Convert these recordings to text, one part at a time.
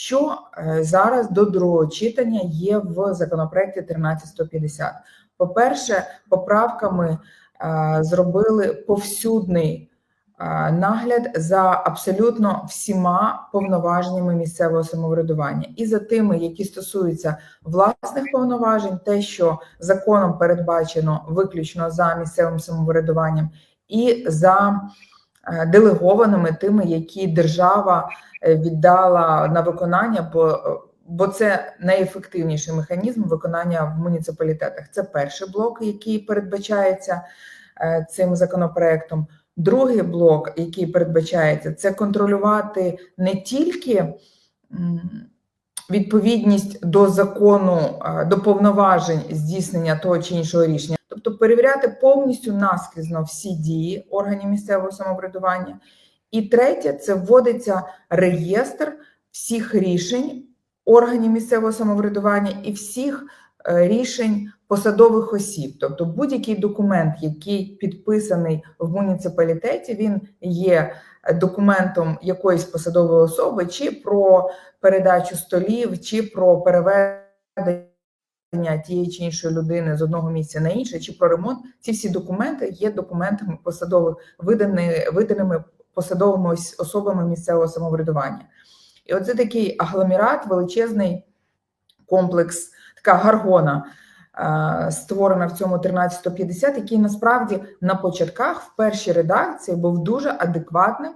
Що е, зараз до другого читання є в законопроекті 13150? По-перше, поправками е, зробили повсюдний е, нагляд за абсолютно всіма повноваженнями місцевого самоврядування, і за тими, які стосуються власних повноважень, те, що законом передбачено виключно за місцевим самоврядуванням, і за делегованими тими, які держава е, віддала на виконання, бо, бо це найефективніший механізм виконання в муніципалітетах. Це перший блок, який передбачається е, цим законопроектом. Другий блок, який передбачається, це контролювати не тільки відповідність до закону, е, до повноважень здійснення того чи іншого рішення, перевіряти повністю наскрізно всі дії органів місцевого самоврядування. І третє, це вводиться реєстр всіх рішень органів місцевого самоврядування і всіх е, рішень посадових осіб. Тобто будь-який документ, який підписаний в муніципалітеті, він є документом якоїсь посадової особи, чи про передачу столів, чи про переведення тієї чи іншої людини з одного місця на інше, чи про ремонт. Ці всі документи є документами посадових видані, виданими посадовими особами місцевого самоврядування. І оце такий агломерат, величезний комплекс, така гаргона, е, створена в цьому 1350, який насправді на початках в першій редакції був дуже адекватним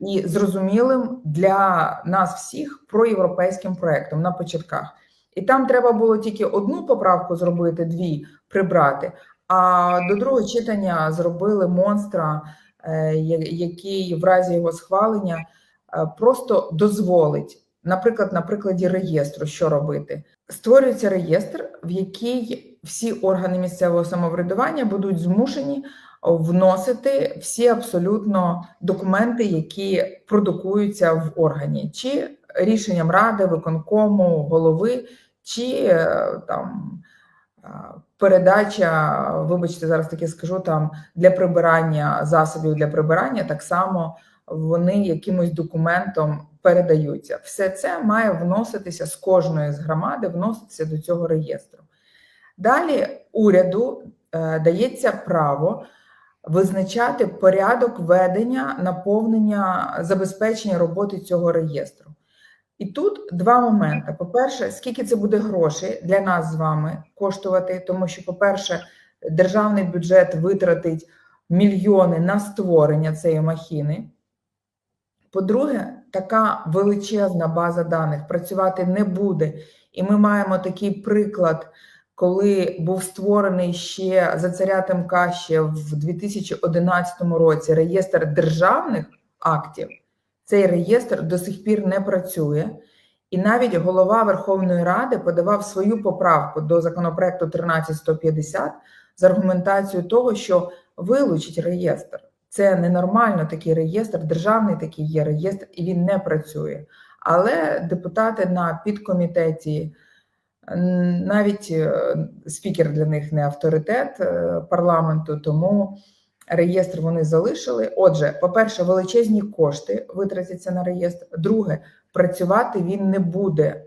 і зрозумілим для нас всіх проєвропейським проектом на початках. І там треба було тільки одну поправку зробити, дві прибрати. А до другого читання зробили монстра, е, який в разі його схвалення е, просто дозволить, наприклад, на прикладі реєстру, що робити. Створюється реєстр, в який всі органи місцевого самоврядування будуть змушені вносити всі абсолютно документи, які продукуються в органі, чи рішенням ради, виконкому, голови, чи е, там е, передача, вибачте, зараз таке скажу там для прибирання засобів для прибирання, так само вони якимось документом передаються. Все це має вноситися з кожної з громади, вноситися до цього реєстру. Далі уряду е, дається право визначати порядок ведення, наповнення, забезпечення роботи цього реєстру. І тут два моменти. По-перше, скільки це буде грошей для нас з вами коштувати, тому що, по-перше, державний бюджет витратить мільйони на створення цієї махіни. По-друге, така величезна база даних працювати не буде. І ми маємо такий приклад, коли був створений ще за царя Тимка ще в 2011 році реєстр державних актів. Цей реєстр до сих пір не працює. І навіть голова Верховної Ради подавав свою поправку до законопроекту 13150 з аргументацією того, що вилучить реєстр. Це ненормально такий реєстр, державний такий є реєстр, і він не працює. Але депутати на підкомітеті, навіть е, спікер для них не авторитет е, парламенту, тому реєстр вони залишили. Отже, по-перше, величезні кошти витратяться на реєстр. Друге, працювати він не буде